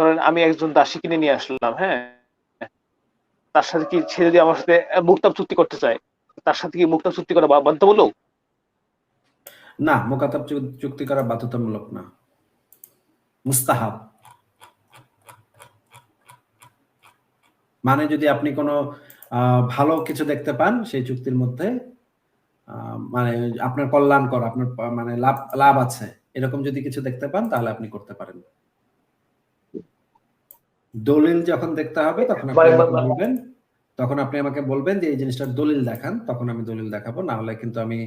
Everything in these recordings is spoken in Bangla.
ধরেন আমি একজন দাসী কিনে নিয়ে আসলাম হ্যাঁ? তার সাথে কি সে যদি আমার সাথে মুক্তাব চুক্তি করতে চায়, তার সাথে কি মুক্তাব চুক্তি করা বাধ্যতামূলক? না মোকাতাব চুক্তি করা বাধ্যতামূলক না। মুস্তাহাব। মানে যদি আপনি কোনো ভালো কিছু দেখতে পান, সেই চুক্তির মধ্যে মানে আপনার কল্যাণকর, আপনার মানে লাভ লাভ আছে। এরকম যদি কিছু দেখতে পান, তাহলে আপনি করতে পারেন। দলিল যখন দেখতে হবে তখন আপনি বলবেন। তখন আপনি আমাকে বলবেন যে এই জিনিসটার দলিল দেখান তখন আমি দলিল দেখাবো। না হলে কিন্তু আমি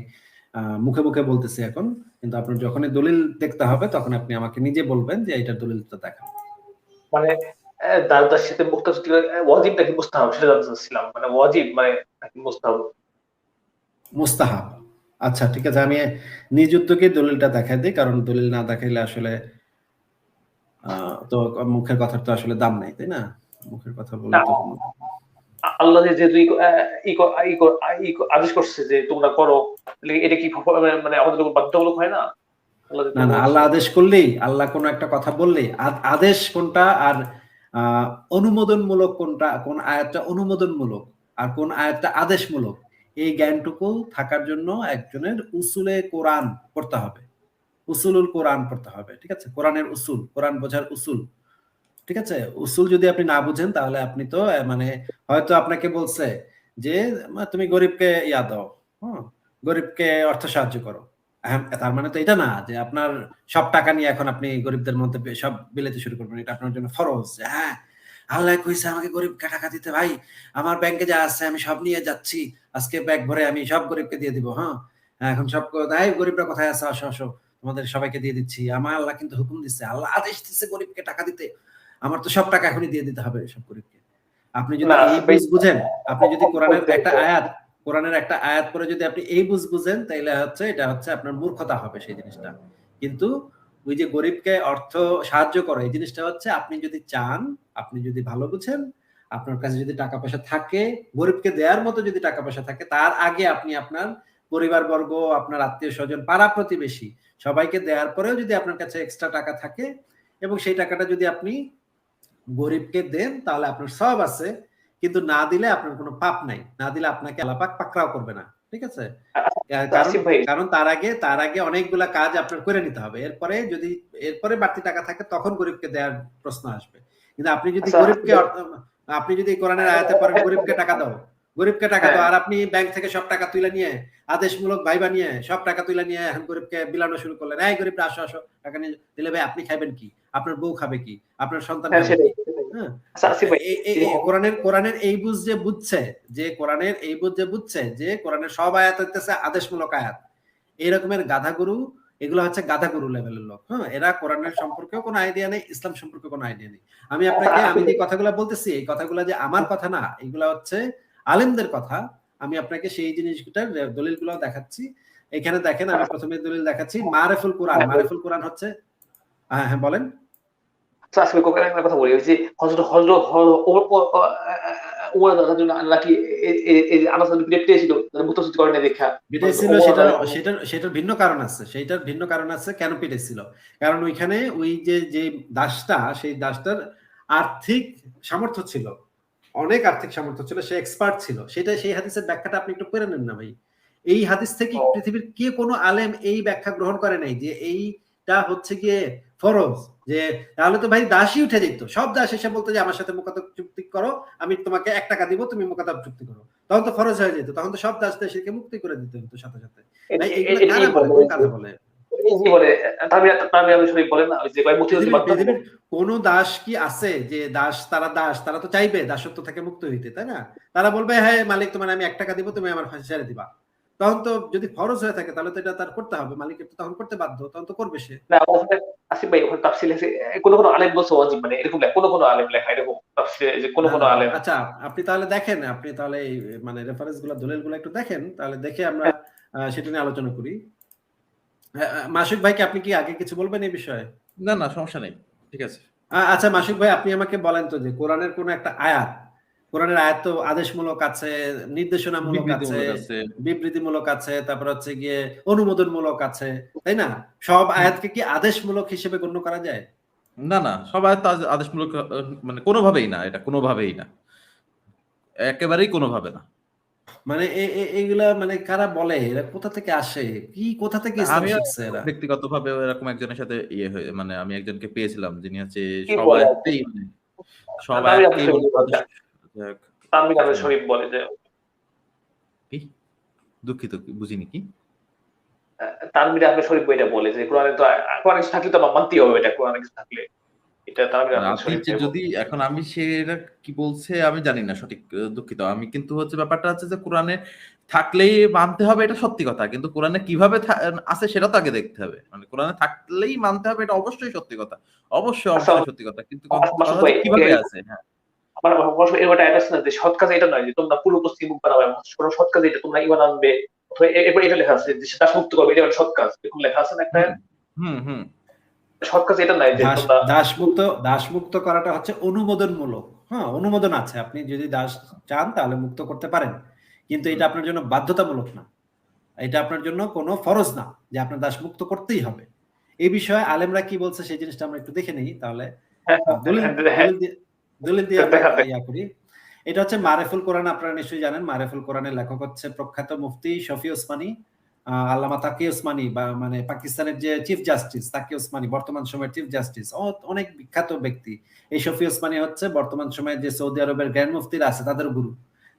মুখে মুখে বলতেছি এখন। কিন্তু আপনার যখনই দলিল দেখতে হবে তখন আপনি আমাকে নিজে বলবেন যে এইটার দলিলটা দেখান। মানে দাস দাসীর সাথে মুক্তাব ওয়াজিব নাকি মুস্তাহাব? সেটা জানতে চাচ্ছিলাম। মানে ওয়াজিব মানে নাকি মুস্তাহাব? মুস্তাহাব। আচ্ছা ঠিক আছে আমি নিজ উদ্যোগে দলিলটা দেখাই দিই কারণ দলিল না দেখাইলে আসলে তো মুখের কথার তো আসলে দাম নাই তাই না? মুখের কথা বলে আল্লাহ যেহেতু আদেশ করছে যে তোমরা করো এটা কি মানে- মানে আমাদের উপর বাধ্যতামূলক হয় না? না না আল্লাহ আদেশ করলেই আল্লাহ কোনো একটা কথা বললেই আদেশ কোনটা আর আহ, অনুমোদনমূলক কোনটা কোন আয়াতটা অনুমোদনমূলক আর কোন আয়াতটা আদেশমূলক এই জ্ঞানটুকু থাকার জন্য একজনের উসুলে কোরআন করতে হবে। উসুলুল কোরআন পড়তে হবে, ঠিক আছে? কোরআনের উসুল, কোরআন বোঝার উসুল, ঠিক আছে? উসুল যদি আপনি না বুঝেন, তাহলে আপনি তো মানে হয়তো আপনাকে বলছে যে তুমি গরিবকে ইয়া দাও হ্যাঁ গরিবকে অর্থ সাহায্য করো। তার মানে তো এটা না, যে আপনার সব টাকা নিয়ে এখন আপনি গরিবদের মধ্যে সব বিলাতে শুরু করবেন, এটা আপনার জন্য ফরজ হ্যাঁ আল্লাহ কইছে আমাকে গরিব টাকা দিতে, ভাই, আমার ব্যাংকে যা আছে আমি সব নিয়ে যাচ্ছি, আজকে ব্যাগ ভরে আমি সব গরিবকে দিয়ে দিব হ্যাঁ? এখন সব এই গরিবরা কোথায় আছে? আসো আসো। তোমাদের সবাইকে দিয়ে দিচ্ছি। আমার আল্লাহ কিন্তু হুকুম দিচ্ছে আল্লাহ আদেশ দিচ্ছে গরিবকে টাকা দিতে। আমার তো সব টাকা এখনই দিয়ে দিতে হবে সব গরিবকে। আপনি যদি এই বুঝ বুঝেন আপনি যদি কোরআনের একটা আয়াত কোরআনের একটা আয়াত পরে যদি আপনি এই বুঝ বুঝেন তাইলে হচ্ছে এটা হচ্ছে আপনার মূর্খতা হবে সেই জিনিসটা। কিন্তু ওই যে গরিবকে অর্থ সাহায্য করে এই জিনিসটা হচ্ছে আপনি যদি চান আপনি যদি ভালো বুঝেন আপনার কাছে যদি টাকা পয়সা থাকে গরিবকে দেওয়ার মতো যদি টাকা পয়সা থাকে তার আগে আপনি আপনার পরিবারবর্গ আপনার আত্মীয় স্বজন পাড়া প্রতিবেশী সবাইকে দেওয়ার পরেও যদি আপনার কাছে এক্সট্রা টাকা থাকে এবং সেই টাকাটা যদি আপনি গরিবকে দেন তাহলে আপনার সব আছে। কিন্তু না দিলে আপনার কোনো পাপ নাই। না দিলে আপনাকে আলাপাক পাকড়াও করবে না। ঠিক আছে? কারণ ভাই। কারণ তার আগে তার আগে অনেকগুলা কাজ আপনার করে নিতে হবে। এরপরে যদি এরপরে বাড়তি টাকা থাকে তখন গরিবকে দেওয়ার প্রশ্ন আসবে। কিন্তু আপনি যদি আচ্ছা, গরিবকে আপনি যদি কোরআনের আয়াতে পড়েন গরিবকে টাকা দাও গরিবকে টাকা দাও হ্যাঁ। আর আপনি ব্যাংক থেকে সব টাকা তুলে নিয়ে আদেশমূলক ভাইবা নিয়ে সব টাকা তুলে নিয়ে এখন গরিবকে বিলানো শুরু করলেন। এই গরিবরা আসো আসো টাকা নিয়ে দিলে ভাই আপনি খাবেন কি? আপনার বউ খাবে কি? আপনার সন্তান হ্যাঁ। হ্যাঁ। আচ্ছা কোরআনের কোরআনের এই বুঝ যে বুঝছে যে কোরআনের এই বুঝ যে বুঝছে যে কোরআনের সব আয়াত হইতেছে আদেশমূলক আয়াত। এই রকমের গাধা গুরু এগুলো হচ্ছে গাধা গুরু লেভেলের লোক। হ্যাঁ এরা কোরআনের সম্পর্কেও কোনো আইডিয়া নেই ইসলাম সম্পর্কে কোনো আইডিয়া নেই। আমি আপনাকে আমি যে কথাগুলো বলতেছি এই কথাগুলো যে আমার কথা না এগুলো হচ্ছে আলেমদের কথা আমি আপনাকে সেই জিনিসটার দলিলগুলো দেখাচ্ছি। এখানে দেখেন আমি প্রথমে দলিল দেখাচ্ছি মারেফুল কোরআন। মারেফুল কোরআন হচ্ছে হ্যাঁ হ্যাঁ বলেন। কথা বলি যে সেটার সেটার ভিন্ন কারণ আছে সেইটার ভিন্ন কারণ আছে কেন কারণ ওইখানে ওই যে যে দাসটা সেই দাসটার আর্থিক সামর্থ্য ছিল। অনেক আর্থিক সামর্থ্য ছিল সে এক্সপার্ট ছিল। সেটা সেই হাদিসের ব্যাখ্যাটা আপনি একটু পড়ে নেন না ভাই। এই হাদিস থেকে পৃথিবীর কে কোনো আলেম এই ব্যাখ্যা গ্রহণ করে নাই যে এইটা হচ্ছে গিয়ে ফরজ যে তাহলে তো ভাই দাসই উঠে যেত। সব দাস এসে বলতো যে আমার সাথে মোকাতাব চুক্তি করো আমি তোমাকে এক টাকা দিব তুমি মোকাতাব চুক্তি করো। তখন তো ফরজ হয়ে যেত তখন তো সব দাস দেশকে মুক্তি করে দিতে হতো সাথে সাথে। বলে? কোন না? দাস কি আছে যে দাস তারা দাস তারা তো চাইবে দাসত্ব থেকে মুক্ত হইতে তাই না? তারা বলবে হ্যাঁ মালিক তোমার আমি এক টাকা দিব তুমি আমার ফাঁসি ছেড়ে দিবা। তখন তো যদি ফরজ হয়ে থাকে তাহলে তো এটা তার করতে হবে। মালিকের তো তখন করতে বাধ্য তখন তো করবে সে। না আসিফ ভাই ওখানে তাফসিল আছে। কোনো কোনো আলেম বলছে ওয়াজিব মানে এরকম লেখা কোনো কোনো আলেম লেখা এরকম তাফসিলে যে কোনো কোনো আলেম। আচ্ছা আপনি তাহলে দেখেন আপনি তাহলে মানে রেফারেন্সগুলো দলিলগুলো একটু দেখেন তাহলে দেখে আমরা সেটা নিয়ে আলোচনা করি। মাসুক ভাইকে আপনি কি আগে কিছু বলবেন এই বিষয়ে? না না সমস্যা নেই। ঠিক আছে। আচ্ছা মাসুক ভাই আপনি আমাকে বলেন তো যে কোরআনের কোন একটা আয়াত কোরআনের আয়াত তো আদেশমূলক আছে নির্দেশনামূলক আছে বিবৃতিমূলক আছে। তারপর হচ্ছে গিয়ে অনুমোদনমূলক আছে তাই না? সব আয়াতকে কি আদেশমূলক হিসেবে গণ্য করা যায়? না না সব তো আজ- আদেশমূলক মানে কোনোভাবেই না এটা কোনোভাবেই না। একেবারেই কোনোভাবে না। মানে এ- এ- এগুলা মানে কারা বলে? এরা কোথা থেকে আসে? কি কোথা থেকে এরা? ব্যক্তিগতভাবে এরকম একজনের সাথে ইয়ে হয়ে মানে আমি একজনকে পেয়েছিলাম যিনি হচ্ছে? সবাইতেই মানে সবাই শরীফ বলে যে কি? দুঃখিত বুঝিনি কি? তানভীর আহমেদ শরীফ বইটা বলে যে কোরআনে তো কোরআন থাকলে তো মানতেই হবে এটা কোরআন থাকলে। এটা যদি এখন আমি সেটা কি বলছে আমি জানি না সঠিক দুঃখিত। আমি কিন্তু হচ্ছে ব্যাপারটা হচ্ছে যে কোরআনে থাকলেই মানতে হবে এটা সত্যি কথা কিন্তু কোরআনে কীভাবে আছে সেটা তো আগে দেখতে হবে। মানে কোরআনে থাকলেই মানতে হবে এটা অবশ্যই সত্যি কথা। অবশ্যই অবশ্যই আচ্ছা, সত্যি কথা কিন্তু আচ্ছা, কীভাবে আছে? হ্যাঁ। আমার এর না যে সৎ কাজে এটা নয় যে তোমরা পূর্ব পশ্চিম মুখ বানাবে সৎ কাজে এটা তোমরা ইমান আনবে। অথবা এটা লেখা আছে যে দাস মুক্ত করবে এটা সৎ কাজ। এরকম লেখা আছে না একটা? হুম হুম। সৎ কাজ এটা নয় যে দাসমুক্ত দাসমুক্ত করাটা হচ্ছে অনুমোদনমূলক। হ্যাঁ অনুমোদন আছে আপনি যদি দাস চান তাহলে মুক্ত করতে পারেন। কিন্তু এটা আপনার জন্য বাধ্যতামূলক না। এটা আপনার জন্য কোনো ফরজ না যে আপনার দাস মুক্ত করতেই হবে। এই বিষয়ে আলেমরা কি বলছে সেই জিনিসটা আমরা একটু দেখে নেই। তাহলে হ্যাঁ, দলিল হ্যাঁ, দিয়ে-। ইয়া করি। এটা হচ্ছে মারেফুল কোরআন আপনারা নিশ্চয়ই জানেন। মারেফুল কোরআনের লেখক হচ্ছে প্রখ্যাত মুফতি শফি ওসমানী। আল্লামা তাকি ওসমানী বা মানে পাকিস্তানের যে চিফ জাস্টিস তাকি ওসমানী বর্তমান সময়ের চিফ জাস্টিস অনেক বিখ্যাত ব্যক্তি। এই শফি ওসমানী হচ্ছে বর্তমান সময়ে যে সৌদি আরবের গ্র্যান্ড মুফতিরা আছে, তাদের গুরু।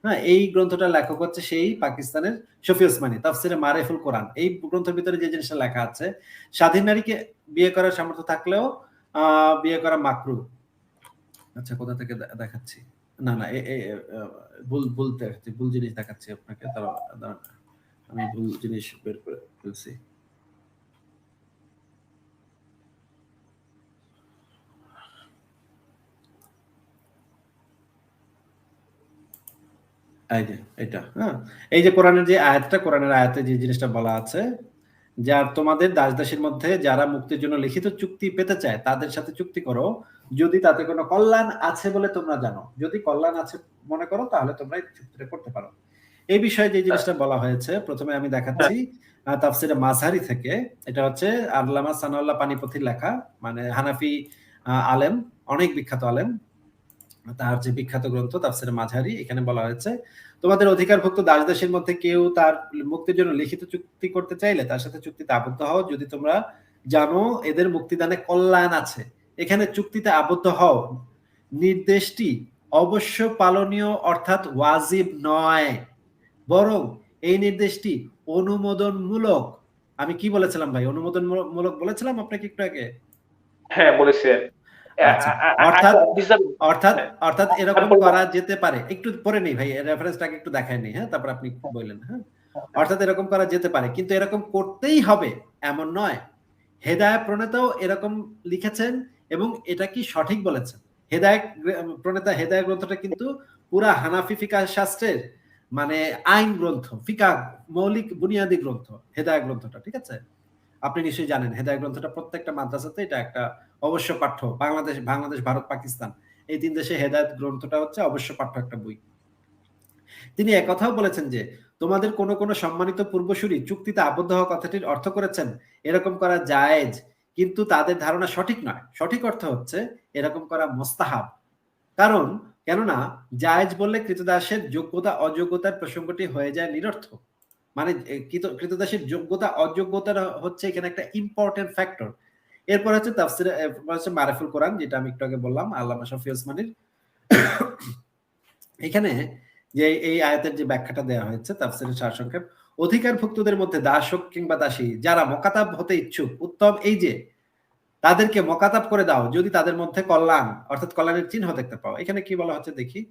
হ্যাঁ এই গ্রন্থটার লেখক হচ্ছে সেই পাকিস্তানের শফি ওসমানী তাফসিরে মারেফুল কোরআন। এই গ্রন্থের ভিতরে যে জিনিসটা লেখা আছে, স্বাধীন নারীকে বিয়ে করার সামর্থ্য থাকলেও বিয়ে করা মাকরু। আচ্ছা কোথা থেকে দেখাচ্ছি? না না ভুল ভুল দেখাচ্ছি, ভুল জিনিস দেখাচ্ছি আপনাকে দাঁড়ান। আমি ভুল জিনিস বের করে ফেলছি। এটা হ্যাঁ? এই যে কোরআনের যে আয়াতটা, কোরআনের আয়াতে যে জিনিসটা বলা আছে যার তোমাদের দাস দাসীর মধ্যে যারা মুক্তির জন্য লিখিত চুক্তি পেতে চায়, তাদের সাথে চুক্তি করো। যদি তাতে কোনো কল্যাণ আছে বলে তোমরা জানো। যদি কল্যাণ আছে মনে করো, তাহলে তোমরা এই চুক্তিটা করতে পারো। এই বিষয়ে যে জিনিসটা বলা হয়েছে প্রথমে আমি দেখাচ্ছি আহ, তাফসিরে মাঝহারি থেকে। এটা হচ্ছে আল্লামা সানাউল্লাহ পানিপথির লেখা মানে হানাফি আলেম অনেক বিখ্যাত আলেম। তার যে বিখ্যাত গ্রন্থ তাফসিরে মাঝারি এখানে বলা হয়েছে তোমাদের অধিকারভুক্ত দাস দাসীর মধ্যে কেউ তার মুক্তির জন্য লিখিত চুক্তি করতে চাইলে তার সাথে চুক্তিতে আবদ্ধ হও। যদি তোমরা জানো এদের মুক্তিদানে কল্যাণ আছে এখানে চুক্তিতে আবদ্ধ হও। নির্দেশটি অবশ্য পালনীয় অর্থাৎ ওয়াজিব নয়। বরং এই নির্দেশটি অনুমোদনমূলক। আমি কি বলেছিলাম ভাই? অনুমোদনমূলক বলেছিলাম আপনাকে একটু আগে? হ্যাঁ বলেছেন আচ্ছা, আ- আ- আ- অর্থাৎ- অর্থাৎ অর্থাৎ এরকম করা যেতে পারে। একটু পরে নেই ভাই রেফারেন্সটাকে একটু দেখায় নেই হ্যাঁ? তারপর আপনি বললেন হ্যাঁ? অর্থাৎ এরকম করা যেতে পারে। কিন্তু এরকম করতেই হবে এমন নয়। হেদায় প্রণেতাও এরকম লিখেছেন এবং এটা কি সঠিক বলেছেন? হেদায় প্রণেতা হেদায় গ্রন্থটা কিন্তু পুরা হানাফি ফিকা শাস্ত্রের মানে আইন গ্রন্থ, ফিকা, মৌলিক বুনিয়াদী গ্রন্থ হেদায় গ্রন্থটা, ঠিক আছে? আপনি নিশ্চয়ই জানেন হেদায় গ্রন্থটা প্রত্যেকটা মাদ্রাসাতে এটা একটা অবশ্য পাঠ্য, বাংলাদেশ বাংলাদেশ, ভারত, পাকিস্তান, এই তিন দেশে হেদায়ত গ্রন্থটা হচ্ছে অবশ্য পাঠ্য একটা বই। তিনি একথাও বলেছেন যে, তোমাদের কোন কোন সম্মানিত পূর্বসূরি চুক্তিতে আবদ্ধ হওয়া কথাটির অর্থ করেছেন, এরকম করা জায়েজ, কিন্তু তাদের ধারণা সঠিক নয়। সঠিক অর্থ হচ্ছে, এরকম করা মোস্তাহাব। কারণ, কেননা জায়েজ বললে কৃতদাসের যোগ্যতা, অযোগ্যতার প্রসঙ্গটি হয়ে যায় নিরর্থক মানে কৃতদাসের যোগ্যতা, অযোগ্যতা হচ্ছে এখানে একটা ইম্পর্টেন্ট ফ্যাক্টর এরপর হচ্ছে তাফসিরে হচ্ছে মারেফুল কোরআন, যেটা আমি একটু আগে বললাম, আল্লামা শফি ওসমানির। এখানে যে এই আয়াতের যে ব্যাখ্যাটা দেওয়া হয়েছে তাফসিরের সারসংক্ষেপ, অধিকারভুক্তদের মধ্যে দাস হোক কিংবা দাসী, যারা মকাতাব হতে ইচ্ছুক, উত্তম এই যে তাদেরকে মকাতাব করে দাও যদি তাদের মধ্যে কল্যাণ, অর্থাৎ কল্যাণের চিহ্ন দেখতে পাও। এখানে কি বলা হচ্ছে দেখি?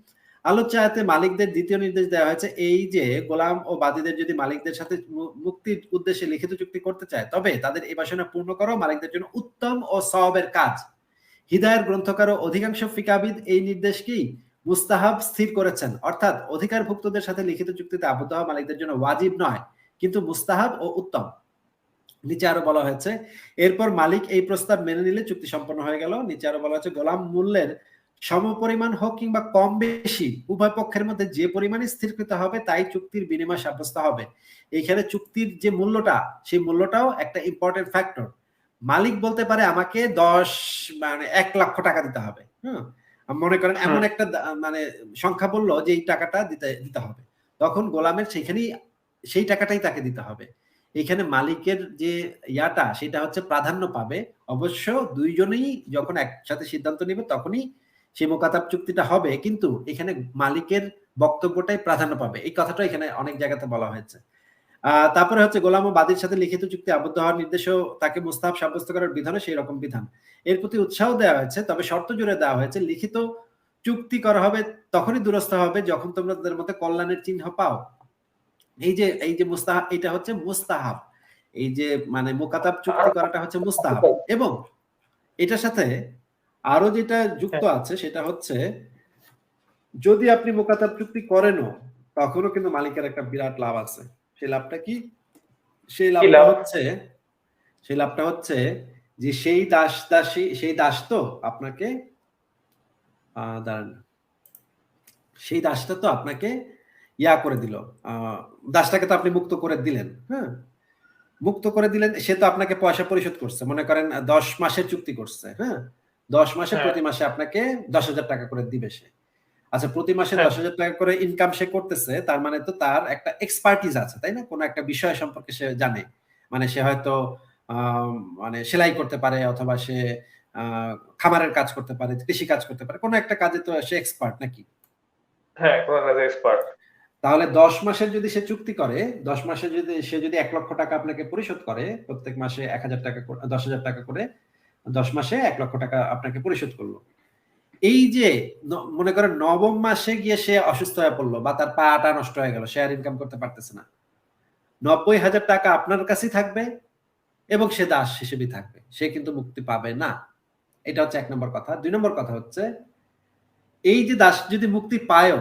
আলোচ্য মালিকদের দ্বিতীয় নির্দেশ দেওয়া হয়েছে এই যে গোলাম ও বাদীদের যদি মালিকদের সাথে মুক্তির উদ্দেশ্যে লিখিত চুক্তি করতে চায়, তবে তাদের এই বাসনা পূর্ণ করো। মালিকদের জন্য উত্তম ও সওয়াবের কাজ। হিদায়ের গ্রন্থকার ও অধিকাংশ ফিকাবিদ এই নির্দেশ কি? মুস্তাহাব স্থির করেছেন। অর্থাৎ অধিকারভুক্তদের সাথে লিখিত চুক্তিতে আবদ্ধ হওয়া মালিকদের জন্য ওয়াজিব নয়, কিন্তু মুস্তাহাব ও উত্তম। নিচে আরও বলা হয়েছে। এরপর মালিক এই প্রস্তাব মেনে নিলে চুক্তি সম্পন্ন হয়ে গেল। নিচে আরও বলা হচ্ছে গোলাম মূল্যের সমপরিমাণ হোক কিংবা কম বেশি উভয় পক্ষের মধ্যে যে পরিমাণে স্থিরকৃত হবে তাই চুক্তির বিনিময় সাব্যস্ত হবে। এইখানে চুক্তির যে মূল্যটা সেই মূল্যটাও একটা ইম্পর্টেন্ট ফ্যাক্টর মালিক বলতে পারে আমাকে দশ মানে এক লক্ষ টাকা দিতে হবে। হ্যাঁ মনে করেন এমন একটা দা- মানে সংখ্যা বলল যে এই টাকাটা দিতে দিতে হবে। তখন গোলামের সেখানেই সেই টাকাটাই তাকে দিতে হবে। এখানে মালিকের যে ইয়াটা, সেটা হচ্ছে প্রাধান্য পাবে। অবশ্য দুইজনেই যখন একসাথে সিদ্ধান্ত নেবে, তখনই সেই মোকাতাব চুক্তিটা হবে। কিন্তু এখানে মালিকের বক্তব্যটাই প্রাধান্য পাবে। এই কথাটা এখানে অনেক জায়গাতে বলা হয়েছে। আহ তারপরে হচ্ছে গোলাম ও বাদীর সাথে লিখিত চুক্তি আবদ্ধ হওয়ার নির্দেশও তাকে মুস্তাহাব সাব্যস্ত করার বিধানও সেই রকম বিধান। এর প্রতি উৎসাহ দেওয়া হয়েছে, তবে শর্ত জুড়ে দেওয়া হয়েছে, লিখিত চুক্তি করা হবে, তখনই দুরস্থ হবে যখন তোমরা তাদের মধ্যে কল্যাণের চিহ্ন পাও। এই যে এই যে মুস্তাহাব এটা হচ্ছে মুস্তাহাব। এই যে মানে মোকাতাব চুক্তি করাটা হচ্ছে মুস্তাহাব। এবং এটার সাথে আরও যেটা যুক্ত আছে সেটা হচ্ছে যদি আপনি মোকাতাব চুক্তি করেনও তখনও কিন্তু মালিকের একটা বিরাট লাভ আছে। সেই লাভটা কি? সেই লাভটা হচ্ছে সেই লাভটা হচ্ছে যে সেই দাস দাসী সেই দাস তো আপনাকে আহ, দাঁড়ান। সেই দাসটা তো আপনাকে ইয়া করে দিল। দাসটাকে তো আপনি মুক্ত করে দিলেন হ্যাঁ? মুক্ত করে দিলেন সে তো আপনাকে পয়সা পরিশোধ করছে। মনে করেন দশ মাসের চুক্তি করছে হ্যাঁ? দশ মাসে হ্যাঁ। প্রতি মাসে আপনাকে দশ হাজার টাকা করে দিবে সে। আচ্ছা প্রতি মাসে হ্যাঁ। দশ হাজার টাকা করে ইনকাম সে করতেছে তার মানে তো তার একটা এক্সপার্টিস আছে তাই না? কোনো একটা বিষয় সম্পর্কে সে জানে। মানে সে হয়তো মানে সেলাই করতে পারে অথবা সে খামারের কাজ করতে পারে কৃষি কাজ করতে পারে কোনো একটা কাজে তো সে এক্সপার্ট নাকি? হ্যাঁ কোন এক্সপার্ট তাহলে দশ মাসের যদি সে চুক্তি করে, দশ মাসে যদি সে যদি এক লক্ষ টাকা আপনাকে পরিশোধ করে, প্রত্যেক মাসে এক হাজার টাকা দশ হাজার টাকা করে দশ মাসে এক লক্ষ টাকা আপনাকে পরিশোধ করল। এই যে মনে করেন নবম মাসে গিয়ে সে অসুস্থ হয়ে পড়ল বা তার পাটা নষ্ট হয়ে গেল সে আর ইনকাম করতে পারতেছে না। নব্বই হাজার টাকা আপনার কাছেই থাকবে এবং সে দাস হিসেবেই থাকবে, সে কিন্তু মুক্তি পাবে না। এটা হচ্ছে এক নম্বর কথা। দুই নম্বর কথা হচ্ছে, এই যে দাস যদি মুক্তি পায়ও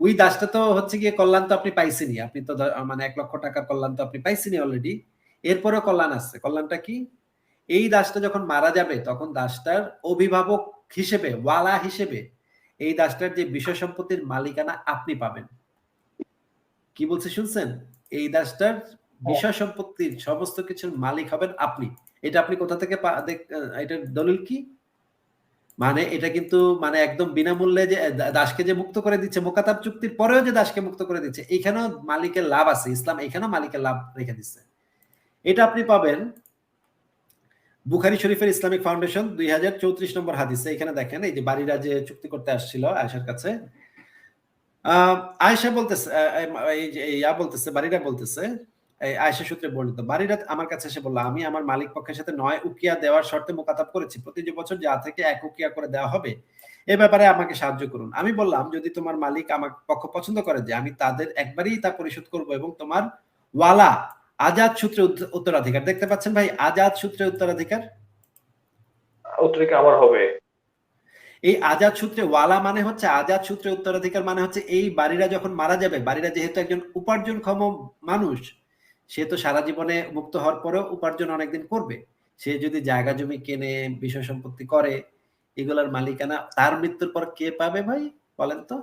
ওই দাসটা তো হচ্ছে গিয়ে কল্যাণ তো আপনি পাইছেনই। আপনি তো মানে এক লক্ষ টাকার কল্যাণ তো আপনি পাইছেনই অলরেডি এরপরেও কল্যাণ আসছে কল্যাণটা কি? এই দাসটা যখন মারা যাবে তখন দাসটার অভিভাবক হিসেবে ওয়ালা হিসেবে এই দাসটার যে বিষয় সম্পত্তির মালিকানা আপনি পাবেন। কি বলছে শুনছেন? এই দাসটার বিষয় সম্পত্তির সমস্ত কিছুর মালিক হবেন আপনি। এটা আপনি কোথা থেকে এটার দলিল কি? মানে এটা কিন্তু মানে একদম বিনামূল্যে যে দাসকে যে মুক্ত করে দিচ্ছে মোকাতাব চুক্তির পরেও যে দাসকে মুক্ত করে দিচ্ছে এখানেও মালিকের লাভ আছে ইসলাম এখানেও মালিকের লাভ রেখে দিচ্ছে। এটা আপনি পাবেন বুখারি শরীফের ইসলামিক ফাউন্ডেশন দুই হাজার চৌত্রিশ নম্বর হাদিসে। এখানে দেখেন এই যে বাড়িরা যে চুক্তি করতে আসছিল আয়সার কাছে আহ, আয়েশা বলতেছে এই ইয়া বলতেছে বাড়িরা বলতেছে আয়েশা সূত্রে বর্ণিত বাড়িরা আমার কাছে এসে বলল আমি আমার মালিক পক্ষের সাথে নয় উকিয়া দেওয়ার শর্তে মোকাতাব করেছি। প্রতি যে বছর যা থেকে এক উকিয়া করে দেওয়া হবে এ ব্যাপারে আমাকে সাহায্য করুন। আমি বললাম যদি তোমার মালিক আমার পক্ষ পছন্দ করে যে আমি তাদের একবারই তা পরিশোধ করব এবং তোমার ওয়ালা আজাদ সূত্রে উত্তরাধিকার। দেখতে পাচ্ছেন ভাই আজাদ সূত্রে উত্তরাধিকার আমার হবে। এই আজাদ সূত্রে ওয়ালা মানে হচ্ছে আজাদ সূত্রে উত্তরাধিকার মানে হচ্ছে এই বাড়িরা যখন মারা যাবে বাড়িরা যেহেতু একজন উপার্জনক্ষম মানুষ সে তো সারা জীবনে মুক্ত হওয়ার পরেও উপার্জন অনেকদিন করবে। সে যদি জায়গা জমি কেনে বিষয় সম্পত্তি করে এগুলার মালিকানা তার মৃত্যুর পর কে পাবে ভাই? বলেন তো।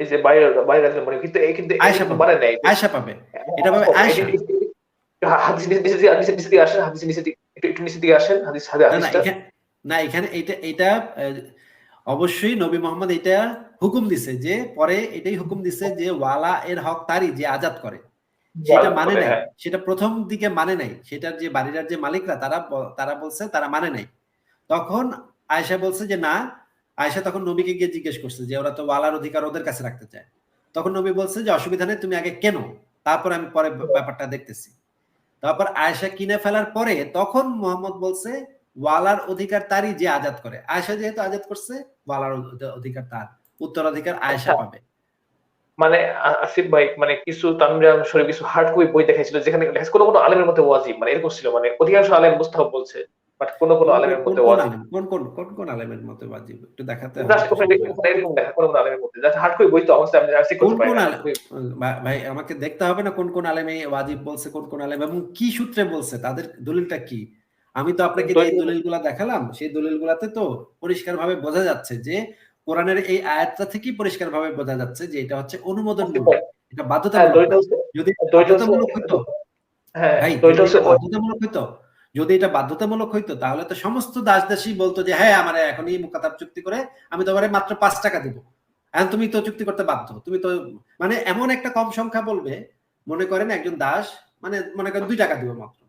এই যে বাইরে বাইরে মানে কিন্তু এই কিন্তু আয়েশা এই আয়সা পাবে। এটা পাবে আয়েশা। হাদিস নিচে নিচে দিয়ে- নিচে নিচে দিয়ে আসেন হাদিস নিচে একটু একটু নিচে দিয়ে আসেন হাদিস হাদিস না না এখানে এটা এটা অবশ্যই নবী মোহাম্মদ এটা হুকুম দিছে যে পরে এটাই হুকুম দিছে যে ওয়ালা এর হক তারই যে আজাদ করে। সেটা মানে নাই হ্যাঁ। সেটা প্রথম দিকে মানে নাই সেটার যে বাড়িটার যে মালিকরা তারা তারা বলছে তারা মানে নাই। তখন আয়সা বলছে যে না। আয়সা তখন নবীকে গিয়ে জিজ্ঞেস করছে যে ওরা তো ওয়ালার অধিকার ওদের কাছে রাখতে চায়। তখন নবী বলছে যে অসুবিধা নেই তুমি আগে কেন? তারপর আমি পরে ব্যাপারটা দেখতেছি। তারপর আয়সা কিনে ফেলার পরে তখন মোহাম্মদ বলছে ওয়ালার অধিকার তারই যে আজাদ করে। আয়সা যেহেতু আজাদ করছে ওয়ালার অধিকার তার উত্তরাধিকার আয়সা আচ্ছা। পাবে। মানে আসিফ ভাই মানে কিছু তানবিরাম শরীফ কিছু হার্ড কপি বই দেখাইছিল যেখানে কোনো কোনো আলেমের মধ্যে ওয়াজিব মানে এরকম ছিল মানে অধিকাংশ আলেম মুস্তাহাব বলছে বাট কোনো কোনো আলেমের মধ্যে ওয়াজিব। কোন কোন কোন কোন আলেমের মতে ওয়াজিব? একটু দেখাতে হবে। এরকম দেখা কোনো কোনো আলেমের মধ্যে। জাস্ট হার্ড কপি বই তো কাছে আমি চেক কোন কোন আলেম ভাই আমাকে দেখতে হবে না কোন কোন আলেমে ওয়াজিব বলছে কোন কোন আলেম এবং কি সূত্রে বলছে তাদের দলিলটা কি? আমি তো আপনাকে যে দলিল- দলিলগুলা দেখালাম সেই দলিলগুলাতে তো পরিষ্কারভাবে বোঝা যাচ্ছে যে কোরআনের এই আয়াতটা থেকেই পরিষ্কারভাবে বোঝা যাচ্ছে যে এটা হচ্ছে অনুমোদন এটা হ্যাঁ বাধ্যতামূলক দলিলটা যদি বাধ্যতামূলক হতো হ্যাঁ যদি এটা বাধ্যতামূলক হতো যদি এটা বাধ্যতামূলক হইতো তাহলে তো সমস্ত দাস দাসী বলতো যে হ্যাঁ আমার এখনই মুকাতাব চুক্তি করে আমি তোমার মাত্র পাঁচ টাকা দিব। এখন তুমি তো চুক্তি করতে বাধ্য তুমি তো মানে এমন একটা কম সংখ্যা বলবে মনে করেন একজন দাস মানে মনে করেন দুই টাকা দিব মাত্র।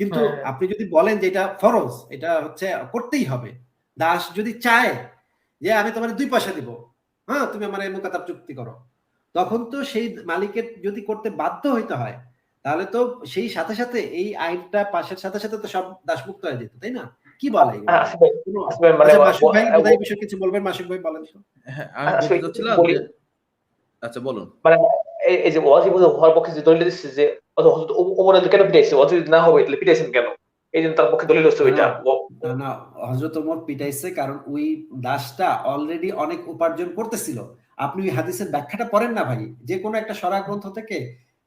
কিন্তু হ্যাঁ। আপনি যদি বলেন যে এটা ফরজ এটা হচ্ছে করতেই হবে। দাস যদি চায় যে আমি তোমার দুই পয়সা দিব। হ্যাঁ তুমি আমার এই মুকাতাব চুক্তি করো। তখন তো সেই মালিকের যদি করতে বাধ্য হইতে হয় তাহলে তো সেই সাথে সাথে এই আইনটা পাশের সাথে সাথে তো সব দাসমুক্ত হয়ে যেত তাই না? কি বলে? হ্যাঁ, মানে আচ্ছা, কিছু বলবেন? মাসুদ ভাই বলেন হ্যাঁ আচ্ছা, আচ্ছা বলুন। মানে এই- যে ওয়াজিব হওয়ার পক্ষে যে দলিল দিচ্ছে যে কেন পিটাইছে? ওয়াজিব না হবে তাহলে পিটাইছেন কেন? এই জন্য তার পক্ষে দলিল হচ্ছে ওইটা। না। হজরত ওমর পিটাইছে কারণ ওই দাসটা অলরেডি অনেক উপার্জন করতেছিল। আপনি ওই হাদিসের ব্যাখ্যাটা পড়েন না ভাই? যে কোনো একটা সরা গ্রন্থ থেকে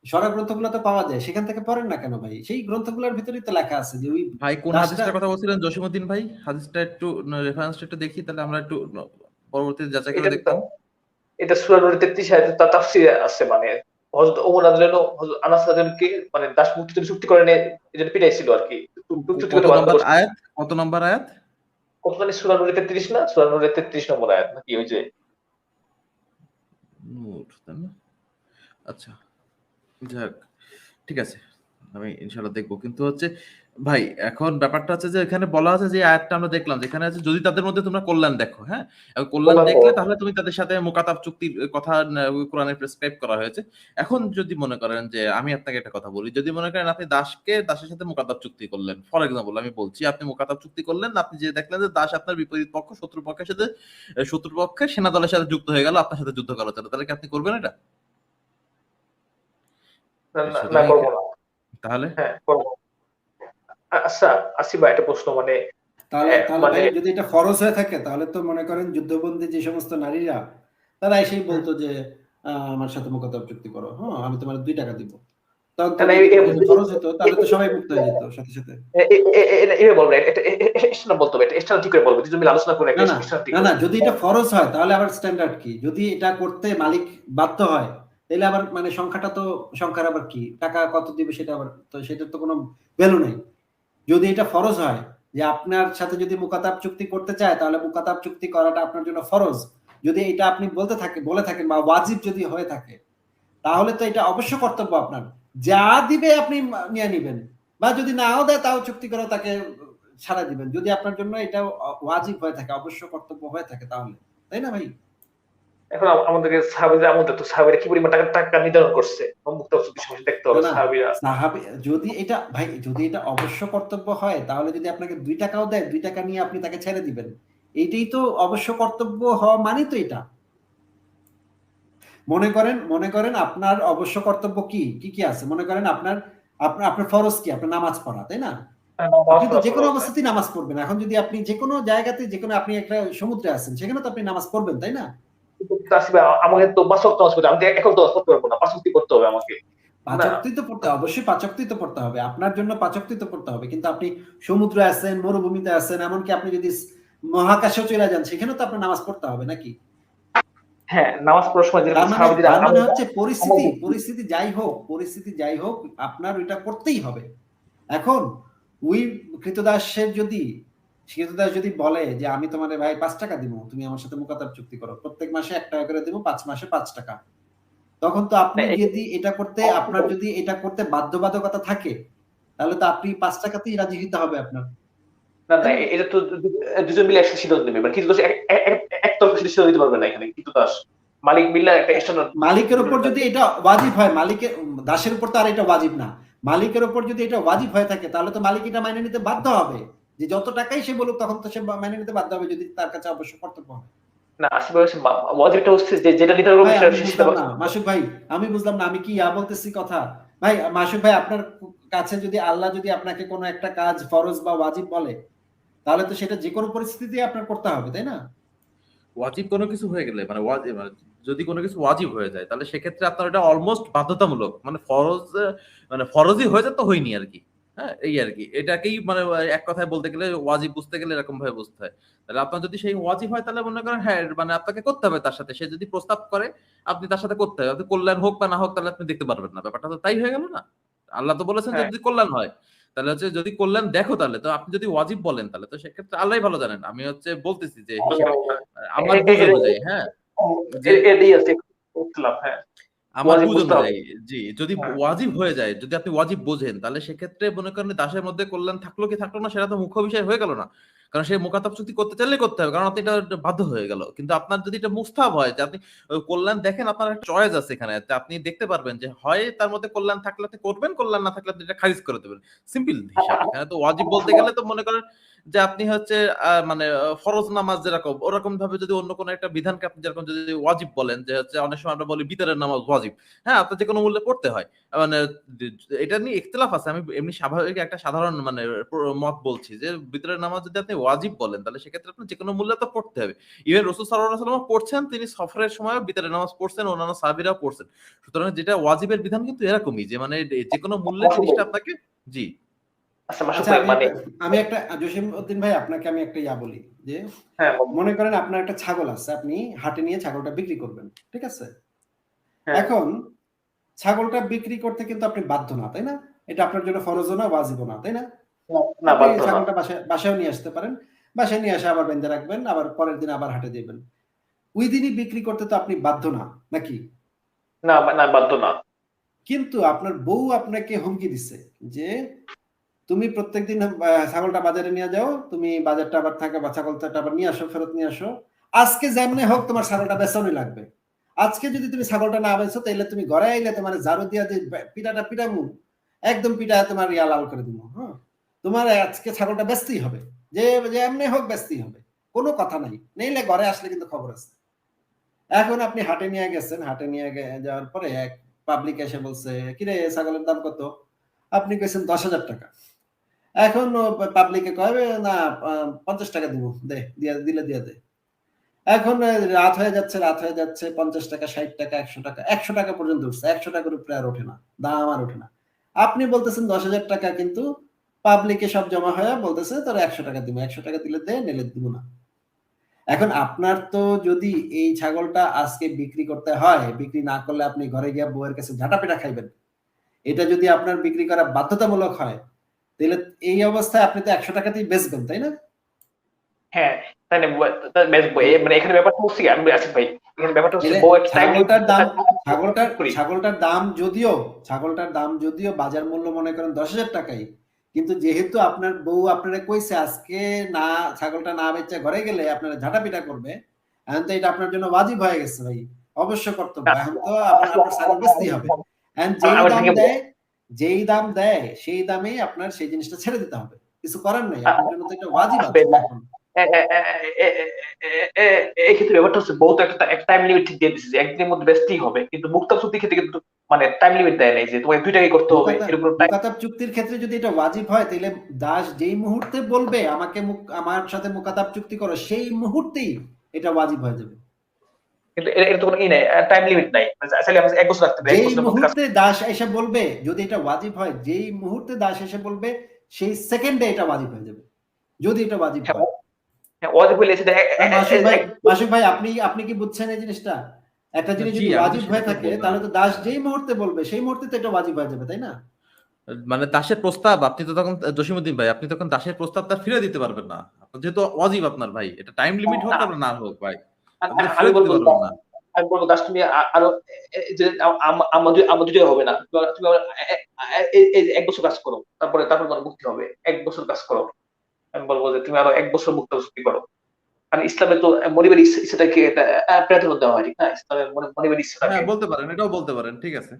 সরা গ্রন্থগুলো তো পাওয়া যায় সেখান থেকে পড়েন না কেন ভাই? সেই গ্রন্থগুলোর ভিতরেই তো লেখা আছে যে ওই ভাই কোন দাসটা- হাদিসটার কথা বলছিলেন জসিমউদ্দিন ভাই? হাদিসটা একটু রেফারেন্সটা একটু দেখি তাহলে আমরা একটু পরবর্তীতে যাচাই করে দেখতাম এটা সূরা নূর 33 আয়াতে তার তাফসীরে আছে মানে হযরত ওমর রাদিয়াল্লাহু আনহু আনাস রাদিয়াল্লাহু কে মানে দাস মুক্তি চুক্তি করে নিয়ে এজন্য পিটাইছিল আর কি। কত নম্বর করছে। আয়াত? কত নম্বর আয়াত? সূরা নূর 33 না? সূরা নূর 33 নম্বর আয়াত নাকি ওই যে? নূর তাই না? আচ্ছা যাক ঠিক আছে। আমি ইনশাল্লাহ দেখব। কিন্তু হচ্ছে ভাই এখন ব্যাপারটা হচ্ছে যে এখানে বলা আছে যে আয়াতটা আমরা দেখলাম যেখানে আছে যদি তাদের মধ্যে তোমরা কল্যাণ দেখো হ্যাঁ? কল্যাণ দেখলে তাহলে তুমি তাদের সাথে মোকাতাব চুক্তির কথা কোরআনে প্রেসক্রাইব করা হয়েছে। এখন যদি মনে করেন যে আমি আপনাকে একটা কথা বলি যদি মনে করেন আপনি দাসকে দাসের সাথে মোকাতাব চুক্তি করলেন ফর এক্সাম্পল আমি বলছি আপনি মোকাতাব চুক্তি করলেন আপনি যে দেখলেন যে দাস আপনার বিপরীত পক্ষ শত্রু পক্ষের সাথে শত্রু পক্ষের সেনা দলের সাথে যুক্ত হয়ে গেল আপনার সাথে যুদ্ধ করার জন্য তাহলে কি আপনি করবেন এটা? তাহলে? হ্যাঁ আচ্ছা ভাই একটা প্রশ্ন মানে তাহলে হ্যাঁ, মানে- যদি এটা ফরজ হয়ে থাকে তাহলে তো মনে করেন যুদ্ধবন্দী যে সমস্ত নারীরা তারা এসেই বলতো যে আমার সাথে মোকাতাব চুক্তি করো হ্যাঁ আমি তোমার দুই টাকা দিব। যদি এটা যদি ফরজ হয় তাহলে আবার স্ট্যান্ডার্ড কি? যদি এটা করতে মালিক বাধ্য হয় তাহলে আবার মানে সংখ্যাটা তো সংখ্যার আবার কি? টাকা কত দিবে সেটা আবার তো সেটার তো কোনো ভ্যালু নাই। যদি এটা ফরজ হয় যে আপনার সাথে যদি মুকাতাব চুক্তি করতে চায়, তাহলে মুকাতাব চুক্তি করাটা আপনার জন্য ফরজ। যদি এটা আপনি বলতে থাকে, বলে থাকেন বা ওয়াজিব যদি হয়ে থাকে, তাহলে তো এটা অবশ্য কর্তব্য আপনার। যা দিবে আপনি নিয়ে নিবেন। বা যদি নাও দেয়, তাও চুক্তি করে তাকে ছাড়া দিবেন। যদি আপনার জন্য এটা ওয়াজিব হয়ে থাকে, অবশ্য কর্তব্য হয়ে থাকে তাহলে। তাই না ভাই? এখন আমাদেরকে সাহাবিদের আমাদের তো সাহাবিরা কি পরিমাণ টাকা টাকা নির্ধারণ করছে? মুক্ত সমস্যা দেখতে হবে। সাহাবিরা। সাহাবি যদি এটা ভাই যদি এটা অবশ্য কর্তব্য হয় তাহলে যদি আপনাকে দুই টাকাও দেয় দুই টাকা নিয়ে আপনি তাকে ছেড়ে দিবেন। এইটাই তো অবশ্য কর্তব্য হওয়া মানে তো এটা। মনে করেন মনে করেন আপনার অবশ্য কর্তব্য কি? কি কি আছে? মনে করেন আপনার আপনার আপনার ফরজ কি? আপনার নামাজ পড়া তাই না? আপনি তো যে কোনো অবস্থাতেই নামাজ পড়বেন। এখন যদি আপনি যে কোনো জায়গাতে যে কোনো আপনি একটা সমুদ্রে আছেন সেখানে তো আপনি নামাজ পড়বেন তাই না? আমাকে তো হবে। আমি এখন তো করতে পারব না করতে হবে আমাকে পাচকটি তো পড়তে অবশ্যই পাচকটি তো পড়তে হবে আপনার জন্য পাচকটি তো পড়তে হবে কিন্তু আপনি সমুদ্রে আছেন মরুভূমিতে আছেন এমনকি আপনি যদি মহাকাশেও চলে যান সেখানে তো আপনার নামাজ পড়তে হবে নাকি হ্যাঁ নামাজ পড়ার সময় মানে মানে হচ্ছে পরিস্থিতি পরিস্থিতি যাই হোক পরিস্থিতি যাই হোক আপনার ওইটা করতেই হবে এখন ওই কৃতদাসের যদি যদি বলে যে আমি তোমার ভাই পাঁচ টাকা দিব তুমি আমার সাথে চুক্তি করো প্রত্যেক মাসে এক টাকা করে দিব পাঁচ মাসে পাঁচ টাকা। তখন তো আপনি যদি এটা করতে আপনার যদি এটা করতে বাধ্যবাধকতা থাকে তাহলে তো আপনি পাঁচ টাকাতেই রাজি হতে হবে আপনার। না না এ- এটা তো দুজন মিলে একসাথে সিদ্ধান্ত নেবে। মানে কিন্তু দোষ এক- এক- এক- একতরফা সিদ্ধান্ত নিতে পারবে না এখানে। কিন্তু দাস মালিক একটা মালিকের উপর যদি এটা ওয়াজিব হয় মালিকের দাসের উপর তো আর এটা ওয়াজিব না। মালিকের উপর যদি এটা ওয়াজিব হয়ে থাকে তাহলে তো মালিক এটা মাইনে নিতে বাধ্য হবে। যে যত টাকাই সে বলুক তখন তো সে মাইনে নিতে বাধ্য হবে যদি তার কাছে অবশ্য কর্তব্য হয়। না যেটা মাসুক ভাই আমি বুঝলাম না। আমি কি ইয়া বলতেছি কথা? ভাই মাসুক ভাই আপনার কাছে যদি আল্লাহ যদি আপনাকে কোনো একটা কাজ ফরজ বা ওয়াজিব বলে তাহলে তো সেটা যে কোনো পরিস্থিতিতে আপনার করতে হবে তাই না? ওয়াজিব কোনো কিছু হয়ে গেলে মানে ওয়াজিব মানে যদি কোনো কিছু ওয়াজিব হয়ে যায় তাহলে সেক্ষেত্রে আপনার এটা অলমোস্ট বাধ্যতামূলক। মানে ফরজ মানে ফরজই হয়ে যায় তো হয়নি আর কি। হ্যাঁ এই আর কি। এটাকেই মানে এক কথায় বলতে গেলে ওয়াজিব বুঝতে গেলে এরকম ভাবে বুঝতে হয়। তাহলে আপনার যদি সেই ওয়াজিব হয় তাহলে মনে করেন হ্যাঁ মানে আপনাকে করতে হবে তার সাথে। সে যদি প্রস্তাব করে আপনি তার সাথে করতে হবে। আপনি কল্যাণ হোক বা না হোক তাহলে আপনি দেখতে পারবেন না। ব্যাপারটা তো তাই হয়ে গেল না। আল্লাহ তো বলেছেন হ্যাঁ। যদি কল্যাণ হয় তাহলে হচ্ছে যদি কল্যাণ দেখো তাহলে তো আপনি যদি ওয়াজিব বলেন তাহলে তো সেক্ষেত্রে আল্লাহ ভালো জানেন। আমি হচ্ছে বলতেছি যে আমার হ্যাঁ। আমার জি যদি হ্যাঁ। ওয়াজিব হয়ে যায় যদি আপনি ওয়াজিব বোঝেন তাহলে সেক্ষেত্রে মনে করেন দাসের মধ্যে কল্যাণ থাকল কি থাকল না সেটা তো মুখ্য বিষয় হয়ে গেল না। কারণ সে মোকাতাব চুক্তি করতে চাইলে করতে হবে কারণ এটা বাধ্য হয়ে গেল। কিন্তু আপনার যদি এটা মুস্তাব হয় যে আপনি কল্যাণ দেখেন আপনার একটা চয়েস আছে এখানে আপনি দেখতে পারবেন যে হয় তার মধ্যে কল্যাণ থাকলে আপনি করবেন কল্যাণ না থাকলে আপনি এটা খারিজ করে দেবেন। সিম্পল হিসাব। এখানে তো ওয়াজিব বলতে গেলে তো মনে করেন যে আপনি হচ্ছে মানে ফরজ নামাজ যেরকম ওরকম ভাবে যদি অন্য কোনো একটা বিধানকে আপনি যেরকম যদি ওয়াজিব বলেন যে হচ্ছে অনেক সময় আমরা বলি বিতরের নামাজ ওয়াজিব হ্যাঁ? আপনার যে কোনো মূল্যে পড়তে হয়। মানে এটা নিয়ে ইখতলাফ আছে। আমি এমনি স্বাভাবিক একটা সাধারণ মানে মত বলছি যে বিতরের নামাজ যদি আপনি ওয়াজিব বলেন তাহলে সেক্ষেত্রে আপনি যে কোনো মূল্যে তো পড়তে হবে। ইভেন রসুল সাল্লাহ সাল্লাম পড়ছেন তিনি সফরের সময় বিতরের নামাজ পড়ছেন অন্যান্য সাহাবিরাও পড়ছেন। সুতরাং যেটা ওয়াজিবের বিধান কিন্তু এরকমই যে মানে যে কোনো মূল্যে জিনিসটা আপনাকে জি আচ্ছা মাসুদ আচ্ছা ভাই আমি মানে একটা- জসিম উদ্দিন ভাই আপনাকে আমি একটা ইয়া বলি যে হ্যাঁ মনে করেন আপনার একটা ছাগল আছে আপনি হাটে নিয়ে ছাগলটা বিক্রি করবেন ঠিক আছে? হ্যাঁ। এখন ছাগলটা বিক্রি করতে কিন্তু আপনি বাধ্য না তাই না? এটা আপনার জন্য ফরজও না ওয়াজিবও না তাই না? ছাগলটা বাসায় নিয়ে আসতে পারেন বাসায় নিয়ে আবার বেঁধে রাখবেন আবার পরের দিন আবার হাটে দিবেন। ওই দিনই বিক্রি করতে তো আপনি বাধ্য না নাকি? না না বাধ্য না। কিন্তু আপনার বউ আপনাকে হুমকি দিচ্ছে যে তুমি প্রত্যেকদিন ছাগলটা বাজারে নিয়ে যাও, তুমি বাজারটা আবার থাকে বা ছাগলটা আবার নিয়ে আসো, ফেরত নিয়ে আসো। আজকে যেমনি হোক তোমার ছাগলটা বেচনই লাগবে। আজকে যদি তুমি ছাগলটা না বেচো তাহলে তুমি ঘরে আইলে তোমার ঝাড়ু দিয়া যে পিঠাটা পিঠামু, একদম পিঠা তোমার ইয়া লাল করে দিব হ্যাঁ? তোমার আজকে ছাগলটা বেচতেই হবে। যে যে এমনি হোক বেচতেই হবে। কোনো কথা নাই। নেইলে ঘরে আসলে কিন্তু খবর আছে। এখন আপনি হাটে নিয়ে গেছেন, হাটে নিয়ে যাওয়ার পরে এক পাবলিক এসে বলছে, কিরে, ছাগলের দাম কত? আপনি কইছেন দশ হাজার টাকা। এখন পাবলিকে কবে না পঞ্চাশ টাকা দিব, দে, দিয়ে, দিলে দিয়ে দে। এখন রাত হয়ে যাচ্ছে, রাত হয়ে যাচ্ছে, পঞ্চাশ টাকা, ষাট টাকা, একশো টাকা একশো টাকা পর্যন্ত উঠছে। একশো টাকার উপরে আর ওঠে না, দাম আর ওঠে না। আপনি বলতেছেন দশ হাজার টাকা, কিন্তু পাবলিকে সব জমা হয়ে বলতেছে, তোর একশো টাকা দিব, একশো টাকা দিলে দে, নিলে দিব না। এখন আপনার তো যদি এই ছাগলটা আজকে বিক্রি করতে হয়, বিক্রি না করলে আপনি ঘরে গিয়ে বউয়ের কাছে ঝাঁটা পিটা খাইবেন। এটা যদি আপনার বিক্রি করা বাধ্যতামূলক হয় তাহলে এই অবস্থায় আপনি তো একশো টাকাতেই বেচবেন তাই না? হ্যাঁ মানে এখানে ব্যাপারটা হচ্ছে আমি আসিফ ভাই ব্যাপারটা হচ্ছে ছাগলটার দাম ছাগলটার ছাগলটার দাম যদিও ছাগলটার দাম যদিও বাজার মূল্য মনে করেন দশ হাজার টাকাই কিন্তু যেহেতু আপনার বউ আপনারা কইছে আজকে না ছাগলটা না বেচে ঘরে গেলে আপনারা ঝাঁটা পিটা করবে এখন তো এটা আপনার জন্য ওয়াজিব হয়ে গেছে ভাই অবশ্য কর্তব্য এখন তো আপনার আপনার ছাগল বেচতেই হবে। এখন যেই দাম দেয় যেই দাম দেয় সেই দামেই আপনার সেই জিনিসটা ছেড়ে দিতে হবে। কিছু করার নেই। আপনার জন্য তো এটা ওয়াজিব এই ক্ষেত্রে ব্যাপারটা হচ্ছে বউ তো একটা একটা টাইম লিমিট দিয়ে দিচ্ছে একদিনের মধ্যে বেচতেই হবে। কিন্তু মুক্তাব চুক্তির ক্ষেত্রে কিন্তু মানে টাইম লিমিট দেয় নাই যে তোমাকে দুইটাই করতে হবে এরকম মুকাতাব চুক্তির ক্ষেত্রে যদি এটা ওয়াজিব হয় তাহলে দাস যেই মুহূর্তে বলবে আমাকে মুক- আমার সাথে মুকাতাব চুক্তি করো সেই মুহূর্তেই এটা ওয়াজিব হয়ে যাবে। কিন্তু এর এর তো কোনো ই নাই টাইম লিমিট নাই। আসলে এক বছর রাখতে হবে যেই বছরের মধ্যে কাজ- মুহূর্তে দাস এসে বলবে যদি এটা ওয়াজিব হয় যেই মুহূর্তে দাস এসে বলবে সেই সেকেন্ডে এটা ওয়াজিব হয়ে যাবে। যদি এটা ওয়াজিব হয় হ্যাঁ, ওয়াজিব হইলে সেটা এ- এ- মাসুক ভাই এক- মাসুক ভাই আপনি আপনি কি বুঝছেন এই জিনিসটা? একটা জিনিস যদি ওয়াজিব হয়ে থাকে তাহলে তো দাস যেই মুহূর্তে বলবে সেই মুহূর্তে তো এটা ওয়াজিব হয়ে যাবে তাই না? মানে দাসের প্রস্তাব আপনি তো তখন জসিমুদ্দিন ভাই আপনি তখন দাসের প্রস্তাব তার ফিরে দিতে পারবেন না। যেহেতু অজীব আপনার ভাই এটা টাইম লিমিট হোক না। না হোক ভাই। আমি বলব আমি বলব দাস তুমি আরও যে আমাদের আমাদের হবে না। তুমি এক বছর কাজ করো তারপরে তারপর তোমার মুক্তি হবে। এক বছর কাজ করো। আমি বলব যে তুমি আরও এক বছর মুক্ত মুক্তি করো। কারণ ইসলামে তো মনিবের ইচ্ছা- ইচ্ছাটাকে প্রাধান্য দেওয়া হয় ঠিক না? ইসলামের মনে- মনিবের ইচ্ছাটাকে। হ্যাঁ বলতে পারেন এটাও বলতে পারেন ঠিক আছে।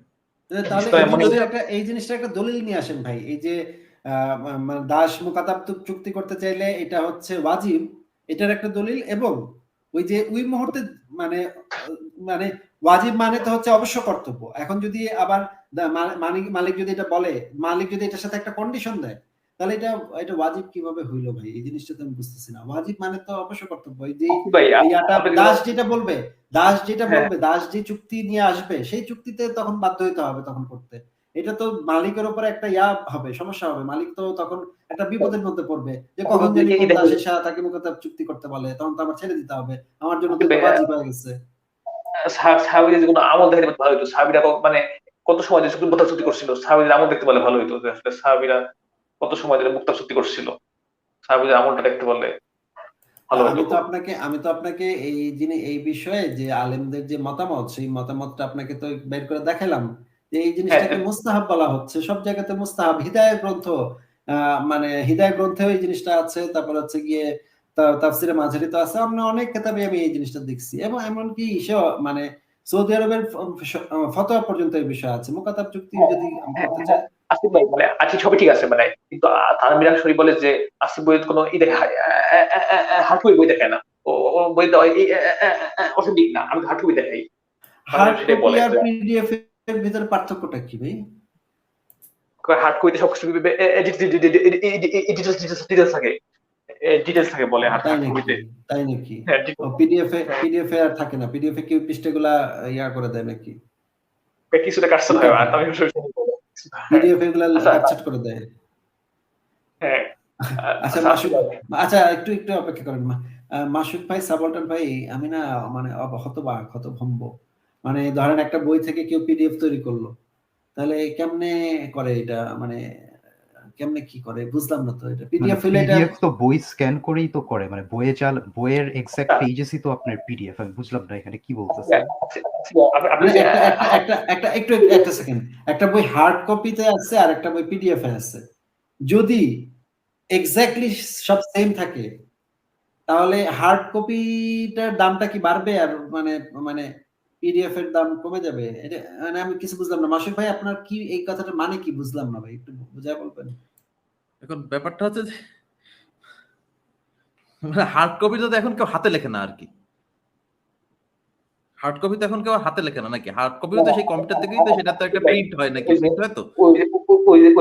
তাহলে এই জিনিসটা একটা এই জিনিসটা একটা দলিল নিয়ে আসেন ভাই এই যে আহ, মানে দাস মুকাতাব চুক্তি করতে চাইলে এটা হচ্ছে ওয়াজিব এটার একটা দলিল এবং ওই যে ওই মুহূর্তে মানে মানে ওয়াজিব মানে তো হচ্ছে অবশ্য কর্তব্য। এখন যদি আবার মালিক মালিক যদি এটা বলে মালিক যদি এটার সাথে একটা কন্ডিশন দেয় তাহলে এটা এটা ওয়াজিব কীভাবে হইল ভাই? এই জিনিসটা তো আমি বুঝতেছি না। ওয়াজিব মানে তো অবশ্য কর্তব্য। এই যে দাস যেটা বলবে দাস যেটা হ্যাঁ। বলবে দাস যে চুক্তি নিয়ে আসবে সেই চুক্তিতে তখন বাধ্য হইতে হবে তখন করতে। এটা তো মালিকের উপরে একটা ইয়া হবে সমস্যা হবে। মালিক তো তখন একটা বিপদের মধ্যে পড়বে। যে কখন দাসের সাথে তাকে মুখাতাব চুক্তি করতে বলে তখন তো আমার ছেড়ে দিতে হবে। আমার জন্য তো এটা হয়ে গেছে। যে কোনো আমল দেখতে ভালো হতো সাহাবীরা মানে কত সময় যে চুক্তি করছিল? আমল দেখতে পারলে ভালো হতো সাহাবীরা কত সময় ধরে মুক্তা চুক্তি করছিল? সাহেব আমলটা দেখতে ভালো আমি তো আপনাকে আমি তো আপনাকে এই জিনিস এই বিষয়ে যে আলেমদের যে মতামত সেই মতামতটা আপনাকে তো বের করে দেখালাম এই জিনিসটাকে হ্যাঁ। মুস্তাহাব বলা হচ্ছে। সব জায়গাতে মুস্তাহাব। হিদায় গ্রন্থ মানে হিদায় গ্রন্থেও এই জিনিসটা আছে। তারপর হচ্ছে গিয়ে তাফসিরে মাঝারি তো আছে। অন্য অনেক কেতাবে আমি এই জিনিসটা দেখছি। এবং এমনকি সে মানে সৌদি আরবের ফতোয়া পর্যন্ত এই বিষয় আছে। মোকাতাব চুক্তি হ্যাঁ, যদি হ্যাঁ, আসিফ ভাই মানে আছি ছবি ঠিক আছে। মানে কিন্তু তানমিরা শরীফ বলে যে আসিফ বই কোনো ই দেখে হাঁটু বই দেখায় না। ও বই এই না আমি হাঁটু বই দেখাই। আর পিডিএফ এর ভিতরে পার্থক্যটা কি ভাই হার্ড কপিতে সবকিছু ডিটেলস থাকে ডিটেলস থাকে বলে হার্ড তাই কপিতে তাই নাকি হ্যাঁ পিডিএফ এ পিডিএফ এ আর থাকে না পিডিএফ এ কি পৃষ্ঠাগুলা ইয়া করে দেয় নাকি কিছুটা হয় আর আমি পিডিএফ এগুলা আচ্ছা। কাটছাট করে দেয় হ্যাঁ আচ্ছা মাসুদ আচ্ছা একটু একটু অপেক্ষা করেন মাসুদ ভাই সাবল্টন ভাই আমি না মানে হতবাক হতভম্ব মানে ধরেন একটা বই থেকে কেউ পিডিএফ তৈরি করল। তাহলে কেমনে করে এটা? মানে কেমনে কি করে? বুঝলাম না তো এটা। পিডিএফ হলে এটা পিডিএফ তো বই স্ক্যান করেই তো করে। মানে বইয়ে চাল বইয়ের এক্সাক্ট আচ্ছা। পেজেসই তো আপনার পিডিএফ আমি বুঝলাম না এখানে কি বলতেছে মানে একটা একটা একটা একটা একটু একটা সেকেন্ড একটা বই হার্ড কপিতে আছে আর একটা বই পিডিএফ এ আছে যদি এক্স্যাক্টলি সব সেম থাকে তাহলে হার্ড কপিটার দামটা কি বাড়বে? আর মানে মানে পিডিএফ এর দাম কমে যাবে? এটা মানে আমি কিছু বুঝলাম না। মাসুদ ভাই আপনার কি এই কথাটা মানে কি বুঝলাম না ভাই? একটু বুঝায় বলবেন। এখন ব্যাপারটা হচ্ছে যে মানে হার্ড কপি তো এখন কেউ হাতে লেখে না আর কি। হার্ড কপি তো এখন কেউ হাতে লেখে না নাকি? হার্ড কপি তো সেই কম্পিউটার থেকেই তো সেটা তো একটা প্রিন্ট হয় নাকি? প্রিন্ট হয় তো। ওই ওই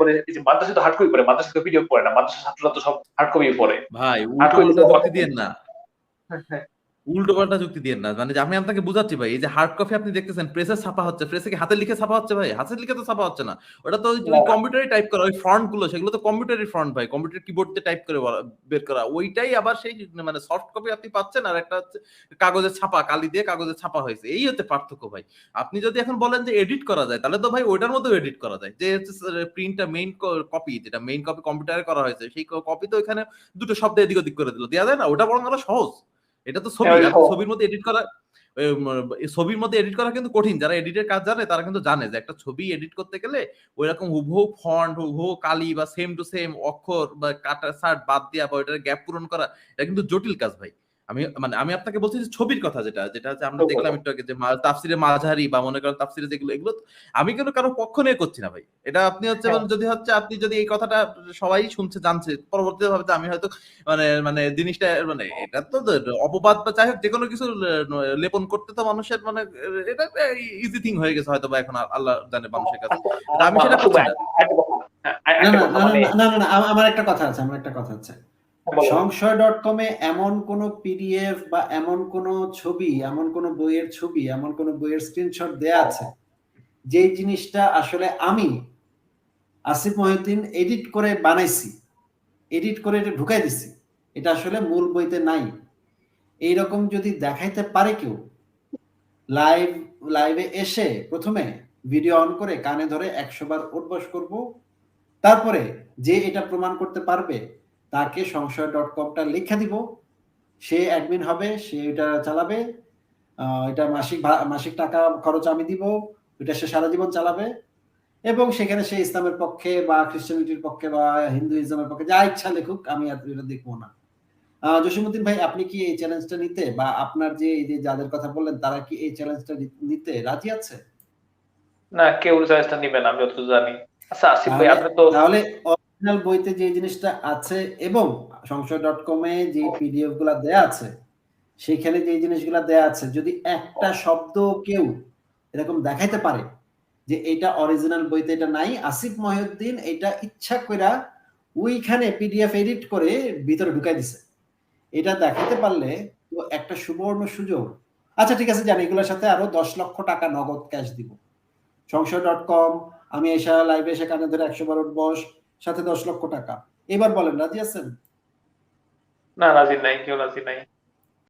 বলে যে মাদ্রাসা তো হার্ড কপি পড়ে মাদ্রাসা তো ভিডিও পড়ে না মাদ্রাসা ছাত্ররা তো সব হার্ড কপি পড়ে। ভাই হার্ড উল্টো যুক্তি দিয়ে না। উল্টো পাল্টা যুক্তি দিয়ে না। মানে আমি আপনাকে বুঝাচ্ছি ভাই এই যে হার্ড কপি আপনি দেখতেছেন প্রেসে ছাপা হচ্ছে প্রেসে কি হাতে লিখে ছাপা হচ্ছে ভাই? হাতে লিখে তো ছাপা হচ্ছে না। ওটা তো ওই- কম্পিউটারে টাইপ করা ওই ফন্টগুলো সেগুলো তো কম্পিউটারের ফন্ট ভাই। কম্পিউটার কিবোর্ড দিয়ে টাইপ করে বের করা। ওইটাই আবার সেই মানে সফট কপি আপনি পাচ্ছেন আর একটা হচ্ছে কাগজের ছাপা কালি দিয়ে কাগজে ছাপা হয়েছে। এই হচ্ছে পার্থক্য ভাই। আপনি যদি এখন বলেন যে এডিট করা যায় তাহলে তো ভাই ওইটার মধ্যেও এডিট করা যায়। যে হচ্ছে প্রিন্টটা মেইন কপি যেটা মেইন কপি কম্পিউটারে করা হয়েছে সেই কপি তো এখানে দুটো শব্দ এদিক ওদিক করে দিল। দেওয়া যায় না? ওটা বরং আরও সহজ। এটা তো ছবি হ্যাঁ, আর ছবির মধ্যে এডিট করা ছবির মধ্যে এডিট করা কিন্তু কঠিন। যারা এডিটের কাজ জানে তারা কিন্তু জানে যে একটা ছবি এডিট করতে গেলে ওই রকম হুবহু ফন্ট হুবহু কালি বা সেম টু সেম অক্ষর বা কাটা সার্ট বাদ দেওয়া বা ওইটার গ্যাপ পূরণ করা এটা কিন্তু জটিল কাজ ভাই। আমি মানে আমি আপনাকে বলছি যে ছবির কথা যেটা যেটা হচ্ছে আমরা দেখলাম একটু আগে যে তাফসিরে মাঝারি বা মনে করেন তাফসিরে যেগুলো এগুলো আমি কিন্তু কারও পক্ষ নিয়ে করছি না ভাই এটা আপনি হচ্ছে হ্যাঁ। মানে যদি হচ্ছে আপনি যদি এই কথাটা সবাই শুনছে জানছে পরবর্তীতে ভাবে আমি হয়তো মানে মানে জিনিসটা মানে এটা তো অপবাদ বা যাই হোক যে কোনো কিছু লেপন করতে তো মানুষের মানে এটা ইজি থিং হয়ে গেছে হয়তো বা এখন আল্লাহ জানে মানুষের কাছে আচ্ছা, আমি সেটা করছি না। না না না না, না না না আম- আমার একটা কথা আছে আমার একটা কথা আছে সংশয় ডট কমে এমন কোন পিডিএফ বা এমন কোন ছবি, এমন কোন বইয়ের ছবি, এমন কোন বইয়ের স্ক্রিনশট দেয়া আছে যে জিনিসটা আসলে আমি, আসিফ মহিউদ্দিন এডিট করে বানাইছি এডিট করে এটা ঢুকাই দিছি, এটা আসলে মূল বইতে নাই। এইরকম যদি দেখাইতে পারে কেউ লাইভ লাইভে এসে প্রথমে ভিডিও অন করে কানে ধরে একশো বার উঠবস করব, তারপরে যে এটা প্রমাণ করতে পারবে তাকে সংশয় ডট কমটা লিখে দিব। সে অ্যাডমিন হবে সে এটা চালাবে। এটা মাসিক মাসিক টাকা খরচ আমি দিব এটা সে সারা জীবন চালাবে। এবং সেখানে সে ইসলামের পক্ষে বা খ্রিস্টানিটির পক্ষে বা হিন্দুইজমের পক্ষে যা ইচ্ছা লেখুক আমি এটা দেখব না। জসিমুদ্দিন ভাই আপনি কি এই চ্যালেঞ্জটা নিতে বা আপনার যে এই যে যাদের কথা বললেন তারা কি এই চ্যালেঞ্জটা নিতে রাজি আছে? না কেউ চাইজটা নিবে না আমি যতটুকু জানি। আচ্ছা আসিফ ভাই আপনি তো তাহলে অরিজিনাল বইতে যে জিনিসটা আছে এবং সংশয় ডট কমে যে পিডিএফগুলা দেয়া আছে সেখানে যে জিনিসগুলা দেয়া আছে যদি একটা শব্দ কেউ এরকম দেখাইতে পারে যে এটা অরিজিনাল বইতে এটা নাই আসিফ মহিউদ্দিন এটা ইচ্ছা কইরা ওইখানে পিডিএফ এডিট করে ভিতরে ঢুকাই দিছে। এটা দেখাতে পারলে তো একটা সুবর্ণ সুযোগ। আচ্ছা ঠিক আছে জানি এগুলোর সাথে আরও দশ লক্ষ টাকা নগদ ক্যাশ দিব। সংশয় ডট কম আমি এসা লাইভে এসে কানে ধরে একশো বার বস সাথে দশ লক্ষ টাকা। এবার বলেন রাজি আছেন? না রাজি নাই কেউ রাজি নাই।